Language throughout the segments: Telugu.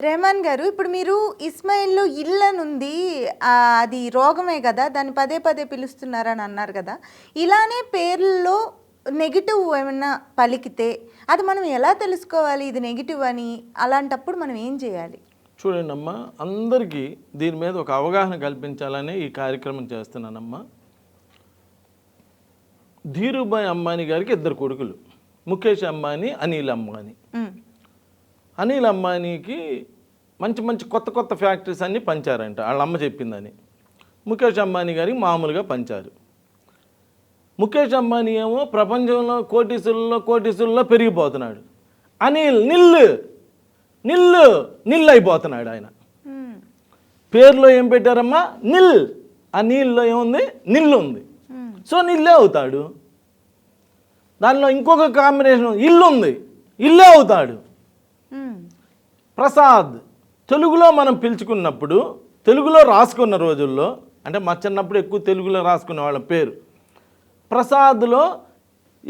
రెహమాన్ గారు ఇప్పుడు మీరు ఇస్మాయిల్లో ఇల్లనుంది అది రోగమే కదా దాన్ని పదే పదే పిలుస్తున్నారని అన్నారు కదా ఇలానే పేర్లలో నెగిటివ్ ఏమన్నా పలికితే అది మనం ఎలా తెలుసుకోవాలి ఇది నెగిటివ్ అని అలాంటప్పుడు మనం ఏం చేయాలి? చూడండి అమ్మా అందరికీ దీని మీద ఒక అవగాహన కల్పించాలని ఈ కార్యక్రమం చేస్తున్నానమ్మా. ధీరుభాయ్ అంబానీ గారికి ఇద్దరు కొడుకులు ముఖేష్ అంబానీ అనిల్ అంబానీ. అనిల్ అంబానీకి మంచి మంచి కొత్త కొత్త ఫ్యాక్టరీస్ అన్నీ పంచారంట. వాళ్ళ అమ్మ చెప్పిందని. ముఖేష్ అంబానీ గారికి మామూలుగా పంచారు. ముఖేష్ అంబానీ ఏమో ప్రపంచంలో కోటీసుల్లో కోటీసుల్లో పెరిగిపోతున్నాడు. అనిల్ నిల్లు నిల్లు నిల్లు అయిపోతున్నాడు ఆయన పేరులో ఏం పెట్టారమ్మా? నిల్. ఆ నీళ్ళలో ఏముంది? నిల్లు ఉంది సో నిల్లే అవుతాడు. దానిలో ఇంకొక కాంబినేషన్ ఇల్లు ఉంది ఇల్లే అవుతాడు. ప్రసాద్ తెలుగులో మనం పిలుచుకున్నప్పుడు తెలుగులో రాసుకున్న రోజుల్లో అంటే మా చిన్నప్పుడు ఎక్కువ తెలుగులో రాసుకునే వాళ్ళ పేరు. ప్రసాద్లో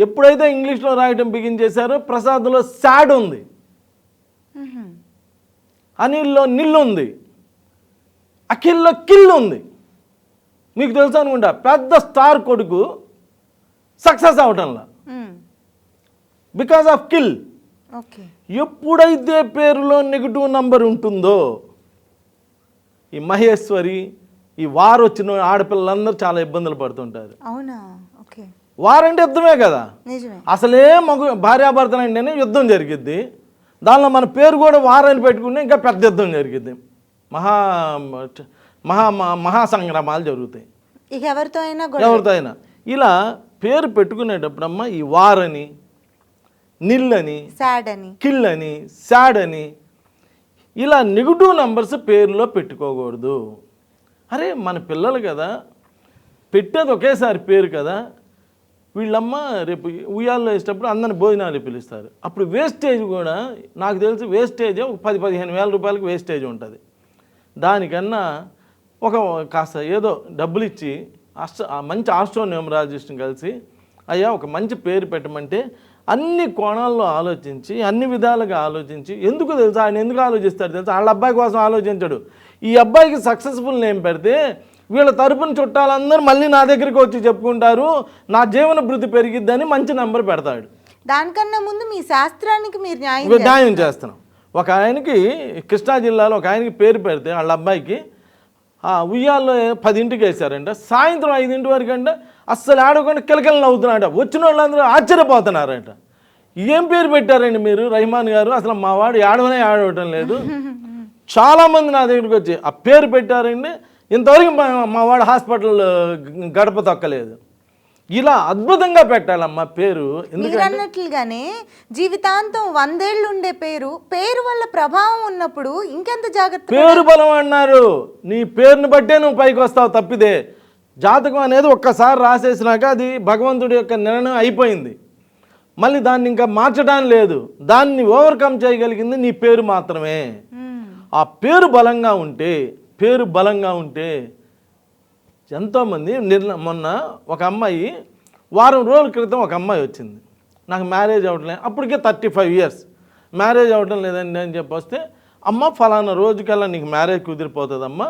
ఎప్పుడైతే ఇంగ్లీష్లో రాయటం బిగిన్ చేశారో ప్రసాద్లో శాడ్ ఉంది. అనిల్లో నిల్లు ఉంది. అఖిల్లో కిల్ ఉంది. మీకు తెలుసు అనుకుంటా? పెద్ద స్టార్ కొడుకు సక్సెస్ అవటంలా. Because of kill. ఎప్పుడైతే పేరులో నెగిటివ్ నంబర్ ఉంటుందో ఈ మహేశ్వరి ఈ వారు వచ్చిన ఆడపిల్లలందరూ చాలా ఇబ్బందులు పడుతుంటారు. అవునా? ఓకే. వారంటే యుద్ధమే కదా? అసలే మగు భార్యాభర్తలు అంటేనే యుద్ధం జరిగిద్ది. దానిలో మన పేరు కూడా వారని పెట్టుకుంటే ఇంకా పెద్ద యుద్ధం జరిగిద్ది. మహా మహా మహా సంగ్రామాలు జరుగుతాయి. ఎవరితో అయినా ఎవరితో అయినా. ఇలా పేరు పెట్టుకునేటప్పుడమ్మా ఈ వారని నిల్లని సాడ్ అని కిల్ అని శాడ్ అని ఇలా నెగిటివ్ నంబర్స్ పేరులో పెట్టుకోకూడదు. అరే మన పిల్లలు కదా పెట్టేది ఒకేసారి పేరు కదా వీళ్ళమ్మ రేపు ఉయ్యాల్లో వేసేటప్పుడు అందరిని భోజనాలు పిలుస్తారు. అప్పుడు వేస్టేజ్ కూడా నాకు తెలిసి వేస్టేజ్ ఒక పది పదిహేను వేల రూపాయలకి వేస్టేజ్ ఉంటుంది. దానికన్నా ఒక కాస్త ఏదో డబ్బులు ఇచ్చి అష్ట మంచి ఆస్ట్రో న్యూమరాలజిస్ట్ని కలిసి అయ్యా ఒక మంచి పేరు పెట్టమంటే అన్ని కోణాల్లో ఆలోచించి అన్ని విధాలుగా ఆలోచించి ఎందుకు తెలుసా? ఆయన ఎందుకు ఆలోచిస్తాడు తెలుసా? వాళ్ళ అబ్బాయి కోసం ఆలోచించడు. ఈ అబ్బాయికి సక్సెస్ఫుల్ నేమ్ పెడితే వీళ్ళ తరపున చుట్టాలందరూ మళ్ళీ నా దగ్గరికి వచ్చి చెప్పుకుంటారు. నా జీవన భృతి పెరిగిద్దని మంచి నంబర్ పెడతాడు. దానికన్నా ముందు మీ శాస్త్రానికి మీరు న్యాయం న్యాయం చేస్తున్నాం. ఒక ఆయనకి కృష్ణా జిల్లాలో ఒక ఆయనకి పేరు పెడితే వాళ్ళ అబ్బాయికి ఉయ్యాల్లో పదింటికి వేశారంట. సాయంత్రం ఐదింటి వరకు అంటే అస్సలు ఆడకుండా కిలకిల నవ్వుతున్నాడ వచ్చిన వాళ్ళందరూ ఆశ్చర్యపోతున్నారంట. ఏం పేరు పెట్టారండి మీరు? రహమాన్ గారు? అసలు మా వాడు ఆడవనే ఆడవటం లేదు. చాలామంది నా దగ్గరికి వచ్చి ఆ పేరు పెట్టారండి. ఇంతవరకు మా వాడు హాస్పిటల్ గడప తొక్కలేదు. ఇలా అద్భుతంగా పెట్టాలమ్మా పేరు. మీరు అన్నట్లుగానే జీవితాంతం వందేళ్ళు ఉండే పేరు. పేరు వల్ల ప్రభావం ఉన్నప్పుడు ఇంకెంత జాగ్రత్త పేరు బలం అన్నారు. నీ పేరుని బట్టే నువ్వు పైకి వస్తావు తప్పిదే జాతకం అనేది ఒక్కసారి రాసేసినాక అది భగవంతుడి యొక్క నిర్ణయం అయిపోయింది. మళ్ళీ దాన్ని ఇంకా మార్చడానికి లేదు. దాన్ని ఓవర్కమ్ చేయగలిగింది నీ పేరు మాత్రమే. ఆ పేరు బలంగా ఉంటే పేరు బలంగా ఉంటే ఎంతోమంది నిర్ణ మొన్న ఒక అమ్మాయి వారం రోజుల క్రితం ఒక అమ్మాయి వచ్చింది. నాకు మ్యారేజ్ అవ్వటం లేదు అప్పటికే థర్టీ ఫైవ్ ఇయర్స్. మ్యారేజ్ అవ్వటం లేదండి అని చెప్పి వస్తే అమ్మ ఫలానా రోజుకల్లా నీకు మ్యారేజ్ కుదిరిపోతుందమ్మా.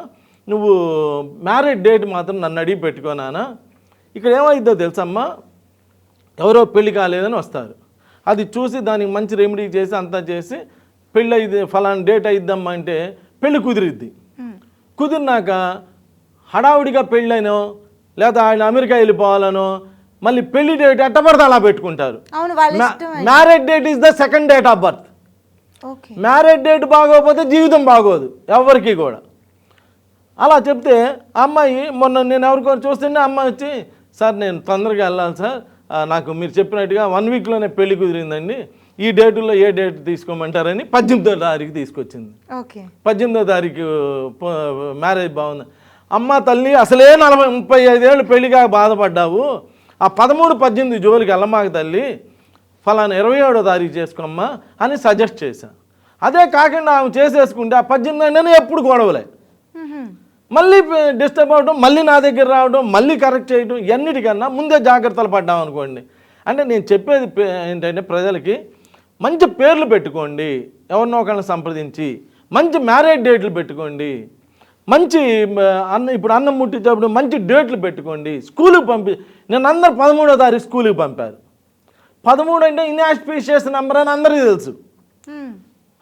నువ్వు మ్యారేజ్ డేట్ మాత్రం నన్ను అడిగి పెట్టుకోనానా ఇక్కడ ఏమైద్దో తెలుసమ్మా? ఎవరో పెళ్ళి కాలేదని వస్తారు. అది చూసి దానికి మంచి రెమెడీ చేసి అంతా చేసి పెళ్ళి అయింది ఫలానా డేట్ అయిద్దమ్మా అంటే పెళ్ళి కుదిరిద్ది. కుదిరినాక హడావుడిగా పెళ్ళైనో లేదా ఆయన అమెరికా వెళ్ళిపోవాలనో మళ్ళీ పెళ్ళి డేట్ ఎట్ట పడితే అలా పెట్టుకుంటారు. Marriage date is the second date of birth marriage date బాగోకపోతే జీవితం బాగోదు ఎవరికి కూడా. అలా చెప్తే అమ్మాయి మొన్న నేను ఎవరికో చూస్తుంటే అమ్మాయి వచ్చి సార్ నేను తొందరగా వెళ్ళాలి సార్. నాకు మీరు చెప్పినట్టుగా వన్ వీక్లోనే పెళ్ళి కుదిరిందండి. ఈ డేటులో ఏ డేట్ తీసుకోమంటారని పద్దెనిమిదో తారీఖు తీసుకొచ్చింది. ఓకే. పద్దెనిమిదో తారీఖు మ్యారేజ్ బాగుంది. అమ్మ తల్లి అసలే నలభై ముప్పై ఐదేళ్ళు పెళ్ళిగా బాధపడ్డావు. ఆ పదమూడు పద్దెనిమిది జోలికి వెళ్ళమాక తల్లి ఫలానా ఇరవై ఏడో తారీఖు చేసుకోమ్మా అని సజెస్ట్ చేశాను అదే కాకుండా ఆమె చేసేసుకుంటే ఆ పద్దెనిమిది అంటేనే ఎప్పుడు గొడవలే. మళ్ళీ డిస్టర్బ్ అవడం మళ్ళీ నా దగ్గర రావడం మళ్ళీ కరెక్ట్ చేయడం ఎన్నిటికన్నా ముందే జాగ్రత్తలు పడ్డాం అనుకోండి. అంటే నేను చెప్పేది ఏంటంటే ప్రజలకి మంచి పేర్లు పెట్టుకోండి. ఎవరినో ఒకరిని సంప్రదించి మంచి మ్యారేజ్ డేట్లు పెట్టుకోండి. మంచి అన్న ఇప్పుడు అన్నం ముట్టించేప్పుడు మంచి డేట్లు పెట్టుకోండి. స్కూల్కి పంపి నేను అందరు పదమూడో తారీఖు స్కూల్కి పంపారు. పదమూడు అంటే ఇన్ఆస్పీషియస్ నెంబర్ అని అందరికీ తెలుసు.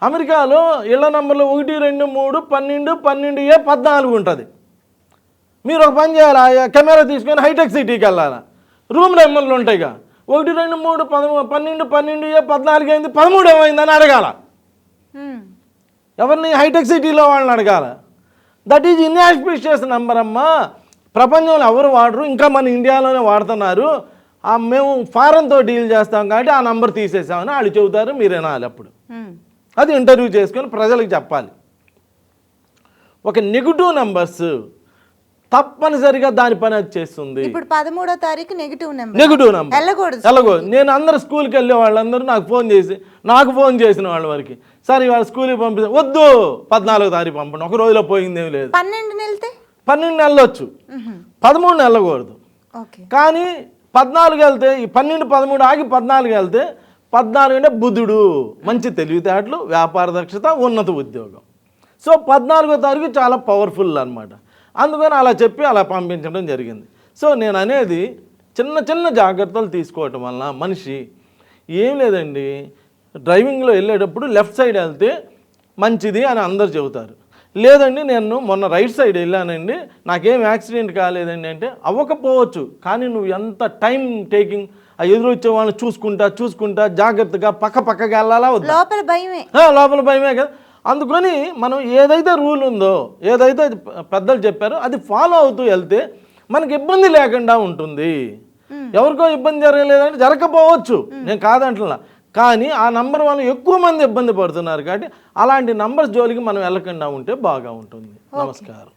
అమెరికాలో ఇళ్ళ నంబర్లు ఒకటి రెండు మూడు పన్నెండు పన్నెండు ఏ పద్నాలుగు ఉంటుంది. మీరు ఒక పని చేయాలి? కెమెరా తీసుకొని హైటెక్ సిటీకి వెళ్ళాలి? రూమ్ నెంబర్లు ఉంటాయిగా ఒకటి రెండు మూడు పదమూ పన్నెండు పన్నెండు ఏ పద్నాలుగు అయింది పదమూడు ఏమైందని అడగాల. ఎవరిని హైటెక్ సిటీలో వాళ్ళని అడగాల? దట్ ఈజ్ ఇన్ఆస్పిషియస్ నెంబర్ అమ్మా ప్రపంచంలో ఎవరు వాడరు ఇంకా మన ఇండియాలోనే వాడుతున్నారు. మేము ఫారెన్తో డీల్ చేస్తాం కాబట్టి ఆ నంబర్ తీసేసామని వాళ్ళు చెబుతారు మీరు వినాలి అప్పుడు. అది ఇంటర్వ్యూ చేసుకొని ప్రజలకు చెప్పాలి. ఒక నెగిటివ్ నెంబర్స్ తప్పనిసరిగా దాని పని అది చేస్తుంది. ఇప్పుడు పదమూడో తారీఖు నెగిటివ్ నెంబర్ నెగిటివ్ నెంబర్ వెళ్ళకూడదు ఎలాగో నేను అందరు స్కూల్కి వెళ్ళే వాళ్ళందరూ నాకు ఫోన్ చేసి నాకు ఫోన్ చేసిన వాళ్ళ వరకు. సార్ ఇవాళ స్కూల్కి పంపిస్తే. వద్దు పద్నాలుగో తారీఖు పంపండి. ఒక రోజులో పోయిందేం లేదు. పన్నెండు వెళ్తే పన్నెండు నెలలు వచ్చు. పదమూడు వెళ్ళకూడదు ఓకే. కానీ పద్నాలుగు వెళ్తే ఈ పన్నెండు పదమూడు ఆగి పద్నాలుగు వెళ్తే పద్నాలుగు అంటే బుధుడు. మంచి తెలివితేటలు వ్యాపార దక్షత ఉన్నత ఉద్యోగం. సో పద్నాలుగో తారీఖు చాలా పవర్ఫుల్ అన్నమాట. అందుకని అలా చెప్పి అలా పంపించడం జరిగింది. సో నేను అనేది చిన్న చిన్న జాగ్రత్తలు తీసుకోవటం వలన మనిషి ఏం లేదండి డ్రైవింగ్లో వెళ్ళేటప్పుడు లెఫ్ట్ సైడ్ వెళ్తే మంచిది అని అందరు చెబుతారు. లేదండి నేను మొన్న రైట్ సైడ్ వెళ్ళానండి నాకేం యాక్సిడెంట్ కాలేదండి అంటే అవ్వకపోవచ్చు. కానీ నువ్వు ఎంత టైం టేకింగ్ ఆ ఎదురు వచ్చే వాళ్ళని చూసుకుంటా చూసుకుంటా జాగ్రత్తగా పక్క పక్కగా వెళ్ళాలా లోపల భయమే. ఆ, లోపల భయమే కదా. అందుకని మనం ఏదైతే రూల్ ఉందో ఏదైతే పెద్దలు చెప్పారో అది ఫాలో అవుతూ వెళ్తే మనకి ఇబ్బంది లేకుండా ఉంటుంది. ఎవరికో ఇబ్బంది జరగలేదంటే జరగకపోవచ్చు. నేను కాదంటున్నా. కానీ ఆ నంబర్ వల్ల ఎక్కువ మంది ఇబ్బంది పడుతున్నారు కాబట్టి అలాంటి నంబర్స్ జోలికి మనం వెళ్ళకుండా ఉంటే బాగా ఉంటుంది. నమస్కారం.